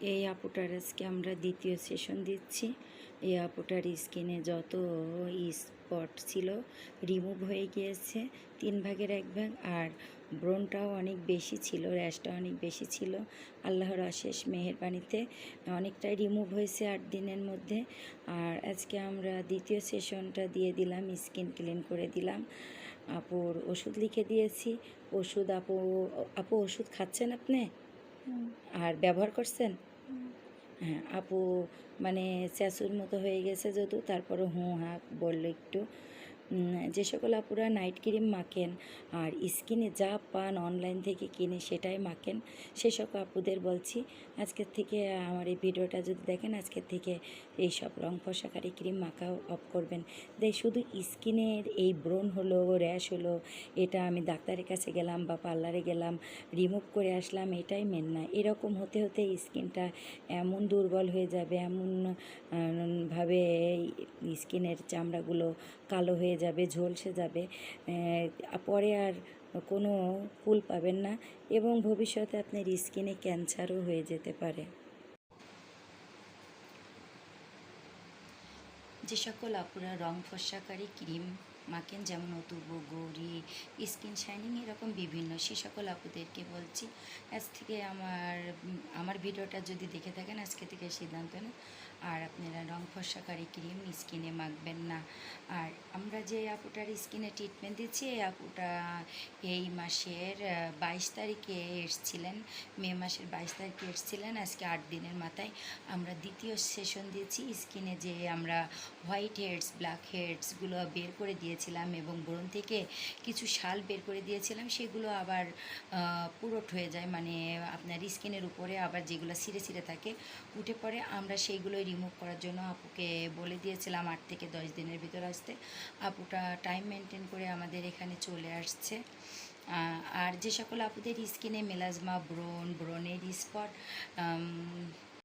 এই আপুটার আজকে আমরা দ্বিতীয় সেশন দিচ্ছি। এই আপুটার স্কিনে যত স্পট ছিল রিমুভ হয়ে গিয়েছে, তিন ভাগের এক ভাগ। আর ব্রনটাও অনেক বেশি ছিল র্যাশটা অনেক বেশি ছিল। আল্লাহর অশেষ মেহেরবানিতে অনেকটাই রিমুভ হয়েছে আট দিনের মধ্যে। আর আজকে আমরা দ্বিতীয় সেশনটা দিয়ে দিলাম স্কিন ক্লিন করে দিলাম। আপুর ওষুধ লিখে দিয়েছি। ওষুধ আপু আপু ওষুধ খাচ্ছেন আপনি? আর ব্যবহার করছেন? হ্যাঁ আপু মানে চ্যাচুর মতো হয়ে গেছে যদিও তারপরে হুঁ হাঁক বলল একটু। যে সকল আপুরা নাইট ক্রিম মাখেন আর স্কিনে যা পান অনলাইন থেকে কিনে সেটাই মাখেন সে সকল আপুদের বলছি আজকের থেকে আমার এই ভিডিওটা যদি দেখেন আজকের থেকে এই সব রং ফসাকারী ক্রিম মাখা অফ করবেন। দেখ শুধু স্কিনের এই ব্রণ হলো র্যাশ হলো এটা আমি ডাক্তারের কাছে গেলাম বা পার্লারে গেলাম রিমুভ করে আসলাম এটাই মেন না। এরকম হতে হতে স্কিনটা এমন দুর্বল হয়ে যাবে এমন আহ, ভাবে স্কিনের চামড়াগুলো কালো হয়ে যাবে, ঝলসে যাবে পরে আর কোনো ফুল পাবেন না এবং ভবিষ্যতে আপনার স্কিনে ক্যান্সারও হয়ে যেতে পারে। যে সকল আপুরা রং ফসাকারী, ক্রিম মাখেন, যেমন অতুর্ব গৌরী, স্কিন শাইনিং এরকম বিভিন্ন, সে সকল আপুদেরকে বলছি। আজ থেকে আমার আমার ভিডিওটা যদি দেখে থাকেন, আজকে থেকে সিদ্ধান্ত নেন। আর আপনারা রং ফর্সাকারী ক্রিম স্কিনে মাখবেন না। আর আমরা যে আপুটার স্কিনে ট্রিটমেন্ট দিচ্ছি, এই আপুটা এই মাসের বাইশ তারিখে এসছিলেন, মে মাসের বাইশ তারিখে এসছিলেন, আজকে আট দিনের মাথায় আমরা দ্বিতীয় সেশন দিয়েছি। স্কিনে যে আমরা হোয়াইট হেডস ব্ল্যাক হেডসগুলো বের করে দিয়েছিলাম এবং ব্রণ থেকে কিছু শাল বের করে দিয়েছিলাম, সেগুলো আবার পুরোট হয়ে যায়। মানে আপনার স্কিনের উপরে আবার যেগুলো ছিঁড়ে ছিঁড়ে থাকে, উঠে পড়ে, আমরা সেইগুলো রিমুভ করার জন্য আপুকে বলে দিয়েছিলাম আট থেকে দশ দিনের ভিতর আসতে। আপুটা টাইম মেনটেন করে আমাদের এখানে চলে আসছে। আর যে সকল আপুদের স্কিনে মেলাজমা ব্রণ, ব্রণের স্পট